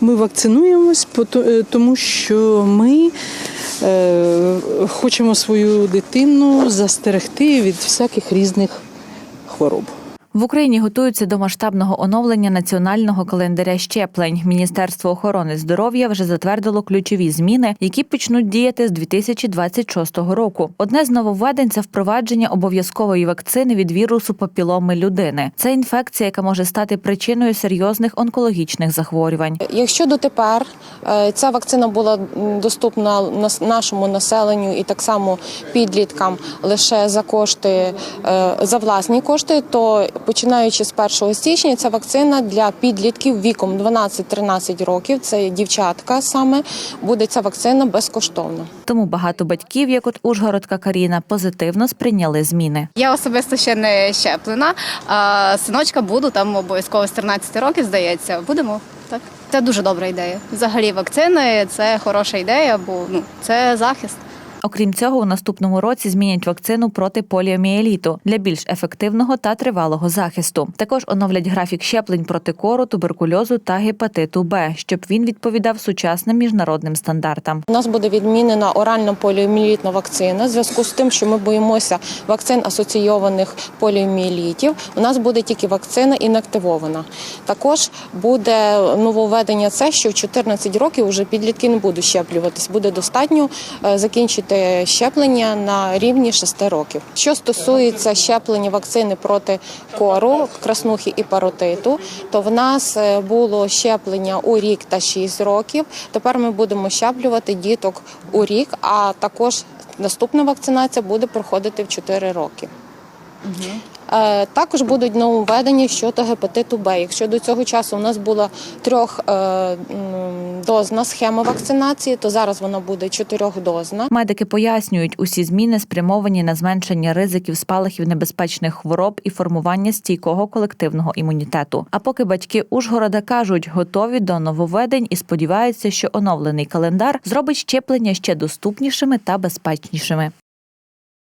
Ми вакцинуємось, е, тому що ми е, хочемо свою дитину застерегти від всяких різних хвороб. В Україні готуються до масштабного оновлення національного календаря щеплень. Міністерство охорони здоров'я вже затвердило ключові зміни, які почнуть діяти з 2026 року. Одне з нововведень це впровадження обов'язкової вакцини від вірусу папіломи людини. Це інфекція, яка може стати причиною серйозних онкологічних захворювань. Якщо дотепер е, ця вакцина була доступна нашому населенню і так само підліткам лише за кошти е, за власні кошти, то починаючи з 1 січня ця вакцина для підлітків віком 12-13 років, це дівчатка саме, буде ця вакцина безкоштовна. Тому багато батьків, як от Ужгородка Каріна, позитивно сприйняли зміни. Я особисто ще не щеплена. А синочка буду там обов'язково з 13 років, здається. Будемо так. Це дуже добра ідея. Взагалі, вакцини це хороша ідея, бо ну це захист. Окрім цього, у наступному році змінять вакцину проти поліомієліту для більш ефективного та тривалого захисту. Також оновлять графік щеплень проти кору, туберкульозу та гепатиту Б, щоб він відповідав сучасним міжнародним стандартам. У нас буде відмінена оральна поліомієлітна вакцина. В зв'язку з тим, що ми боїмося вакцин асоційованих поліомієлітів, у нас буде тільки вакцина інактивована. Також буде нововведення це, що в 14 років вже підлітки не будуть щеплюватись. Буде достатньо е, закінчити щеплення на рівні 6 років. Що стосується щеплення вакцини проти кору, краснухи і паротиту, то в нас е, було щеплення у рік та 6 років. Тепер ми будемо щеплювати діток у рік, а також наступна вакцинація буде проходити в 4 роки. Е, Також будуть нововведення щодо гепатиту Б. Якщо до цього часу у нас була трьохдозна схема вакцинації, то зараз вона буде чотирьохдозна. Медики пояснюють, усі зміни спрямовані на зменшення ризиків спалахів небезпечних хвороб і формування стійкого колективного імунітету. А поки батьки Ужгорода кажуть, готові до нововведень і сподіваються, що оновлений календар зробить щеплення ще доступнішими та безпечнішими.